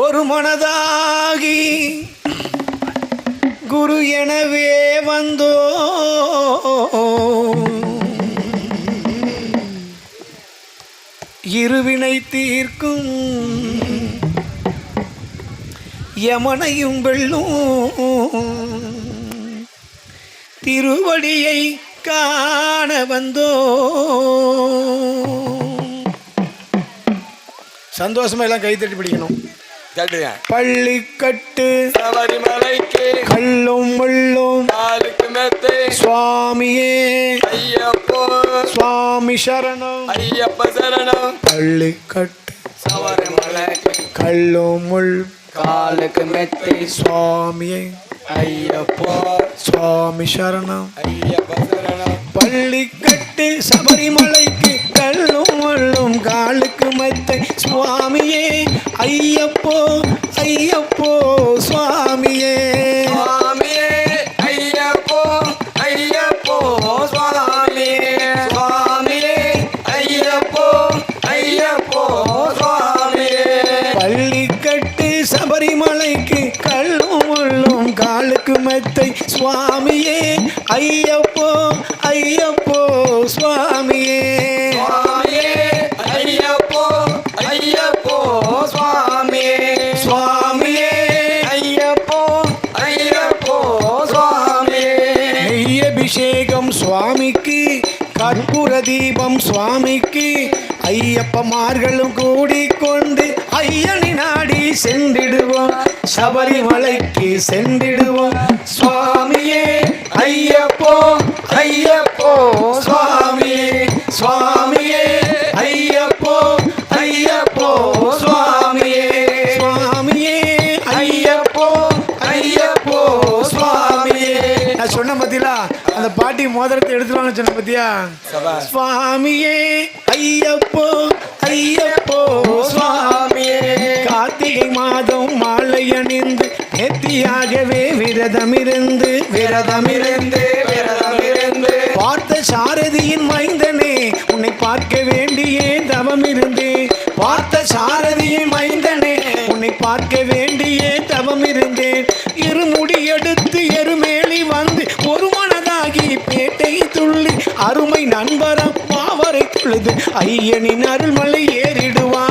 ஒரு மனதாகி குரு எனவே வந்தோ. இருவினை தீர்க்கும் யமனையும் வெள்ளும் திருவடியை காண வந்தோ. சந்தோஷமா எல்லாம் கைத்தட்டி பிடிக்கணும். பள்ளிக்கட்டு சபரிமலைக்கு கல்லும் முள்ளும் காலுக்கு மெத்தை சுவாமியே ஐயப்போ சுவாமி சரணம். ஐயப்ப சரணம். பள்ளிக்கட்டு சபரிமலைக்கு கல்லும் முள் காலுக்கு மெத்தை சுவாமியே ஐயப்போ சுவாமி சரணம். ஐயப்ப சரணம். பள்ளிக்கட்டு சபரிமலைக்கு கல்லும் முள்ளும் காலுக்கு மெத்தை சுவாமியே. ஐயப்போ ஐயப்போ சுவாமியே. சுவாமியே ஐயப்போ ஐயப்போ சுவாமியே. சுவாமியே ஐயப்போ ஐயப்போ சுவாமியே. பள்ளிக்கட்டு சபரிமலைக்கு கல்லும் முள்ளும் காலுக்கு மெத்தை சுவாமியே. ஐயப்போ ஐயப்போ சுவாமியே அபிஷேகம் சுவாமிக்கு கற்பூர தீபம் சுவாமிக்கு ஐயப்பமார்களும் கூடிக்கொண்டு ஐயனி நாடி சென்றிடுவோம். சபரிமலைக்கு சென்றிடுவோம். சுவாமியே ஐயப்போ ஐயப்போ சுவாமியே சுவாமியே ஐயப்போ ஐயப்போ சுவாமியே. சுவாமியே ஐயப்போ ஐயப்போ சுவாமியே. நான் சொன்ன பார்த்தீங்களா அந்த பாட்டி மோதிரத்தை எடுத்துருவாங்க சொன்ன பத்தியா. சுவாமியே. ஐயப்போ ஐயப்போ சுவாமியே. கார்த்திகை மாதம் மாலை அணிந்து நேர்த்தியாகவே விரதமிருந்து விரதமிருந்து விரதமிருந்து. பார்த்த சாரதியின் மைந்தனே உன்னை பார்க்க வேண்டியே தவம் இருந்தேன் பார்த்த சாரதியின் மைந்தனே உன்னை பார்க்க வேண்டியே தவம் இருந்தேன் இருமுடி எடுத்து எருமேலி வந்து அழகி பேட்டை துள்ளி அருமை நண்பரம் பாவரை தொழுது. ஐயனின் அருள்மலை ஏறிடுவான்